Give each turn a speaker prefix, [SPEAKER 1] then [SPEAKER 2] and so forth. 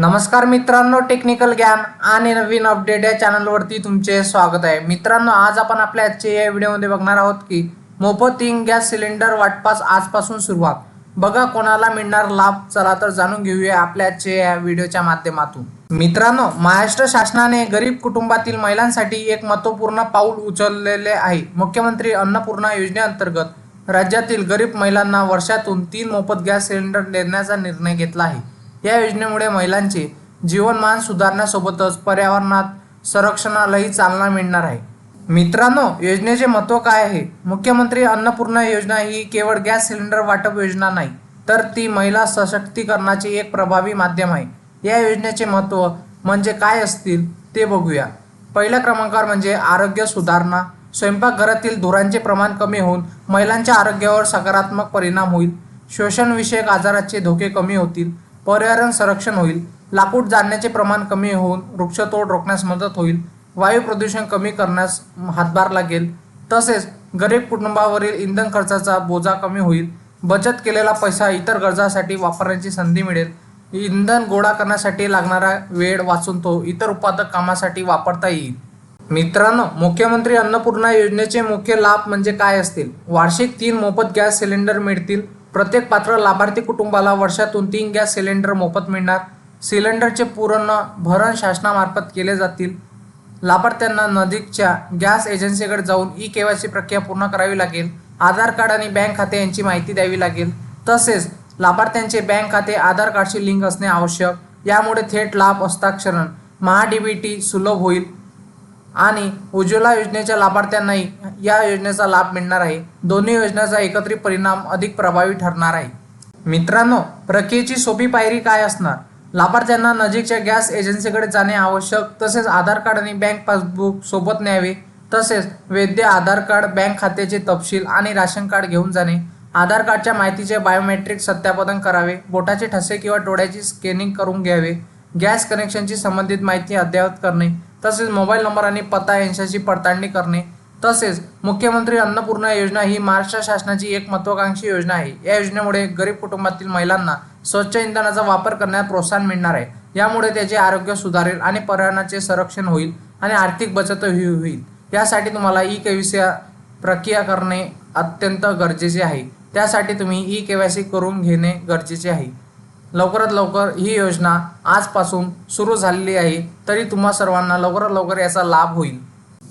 [SPEAKER 1] नमस्कार मित्रांनो टेक्निकल ज्ञान आणि नवीन अपडेट या चॅनलवरती तुमचे स्वागत आहे. मित्रांनो आज आपण आपल्या आजच्या या व्हिडिओमध्ये बघणार आहोत की मोफत गॅस सिलेंडर वाटपास आजपासून सुरुवात. बघा कोणाला मिळणार लाभ चला तर जाणून घेऊया आपल्या आजच्या या व्हिडिओच्या माध्यमातून. मित्रांनो महाराष्ट्र शासनाने गरीब कुटुंबातील महिलांसाठी एक महत्त्वपूर्ण पाऊल उचललेले आहे. मुख्यमंत्री अन्नपूर्णा योजनेअंतर्गत राज्यातील गरीब महिलांना वर्षातून तीन मोफत गॅस सिलेंडर देण्याचा निर्णय घेतला आहे. या योजनेमुळे महिलांचे जीवनमान सुधारण्यासोबतच पर्यावरणात संरक्षणालाही चालना मिळणार आहे. मित्रांनो योजनेचे महत्त्व काय आहे? मुख्यमंत्री अन्नपूर्णा योजना ही केवळ गॅस सिलेंडर वाटप योजना नाही तर ती महिला सशक्तीकरणाचे एक प्रभावी माध्यम आहे. या योजनेचे महत्त्व म्हणजे काय असतील ते बघूया. पहिल्या क्रमांकावर म्हणजे आरोग्य सुधारणा. स्वयंपाकघरातील धुरांचे प्रमाण कमी होऊन महिलांच्या आरोग्यावर सकारात्मक परिणाम होईल. श्वसनविषयक आजाराचे धोके कमी होतील. पर्यावरण संरक्षण होईल लाकूड जाळण्याचे प्रमाण कमी होऊन वृक्षतोड रोखण्यास मदत होईल वायू प्रदूषण कमी करण्यास हातभार लागेल तसेच गरीब कुटुंबावरील इंधन खर्चाचा बोजा कमी होईल बचत केलेला पैसा इतर गरजासाठी वापरण्याची संधी मिळेल. इंधन गोळा करण्यासाठी लागणारा वेळ वाचून तो इतर उत्पादक कामासाठी वापरता येईल. मित्रांनो मुख्यमंत्री अन्नपूर्णा योजनेचे मुख्य लाभ म्हणजे काय असतील? वार्षिक तीन मोफत गॅस सिलेंडर मिळतील प्रत्येक पात्र लाभार्थी कुटुंबाला वर्षातून तीन गॅस सिलेंडर मोफत मिळणार. सिलेंडरचे पूर्ण भरण शासनामार्फत केले जातील. लाभार्थ्यांना नजीकच्या गॅस एजन्सीकडे जाऊन ई केवायसी प्रक्रिया पूर्ण करावी लागेल. आधार कार्ड आणि बँक खाते यांची माहिती द्यावी लागेल. तसेच लाभार्थ्यांचे बँक खाते आधार कार्डशी लिंक असणे आवश्यक. यामुळे थेट लाभ हस्ताक्षरण महाडीबीटी सुलभ होईल. आणि उज्ज्वला योजनेच्या लाभार्थ्यांनाही या योजनेचा लाभ मिळणार आहे. दोन्ही योजनेचा एकत्रित परिणाम अधिक प्रभावी ठरणार आहे. मित्रांनो प्रक्रियेची सोपी पायरी काय असणार? लाभार्थ्यांना नजीकच्या गॅस एजन्सीकडे जाणे आवश्यक तसेच आधार कार्ड आणि बँक पासबुक सोबत न्यावे तसेच वैद्य आधार कार्ड बँक खात्याचे तपशील आणि राशन कार्ड घेऊन जाणे आधार कार्डच्या माहितीचे बायोमेट्रिक सत्यापन करावे बोटाचे ठसे किंवा डोळ्याची स्कॅनिंग करून घ्यावे गॅस कनेक्शनची संबंधित माहिती अद्ययावत करणे तसेच मोबाईल नंबर आणि पत्ता यांच्याशी पडताळणी करणे तसेच मुख्यमंत्री अन्नपूर्णा योजना ही महाराष्ट्र शासनाची एक महत्वाकांक्षी योजना आहे. या योजनेमुळे गरीब कुटुंबातील महिलांना स्वच्छ इंधनाचा वापर करण्यास प्रोत्साहन मिळणार आहे. यामुळे त्याचे आरोग्य सुधारेल आणि पर्यावरणाचे संरक्षण होईल आणि आर्थिक बचतही होईल. यासाठी तुम्हाला ई केविसिया प्रक्रिया करणे अत्यंत गरजेचे आहे. त्यासाठी तुम्ही ई केवायसी करून घेणे गरजेचे आहे. लवकरात लवकर ही योजना आजपासून सुरू झालेली आहे तरी तुम्हा सर्वांना लवकरात लवकर याचा लाभ होईल.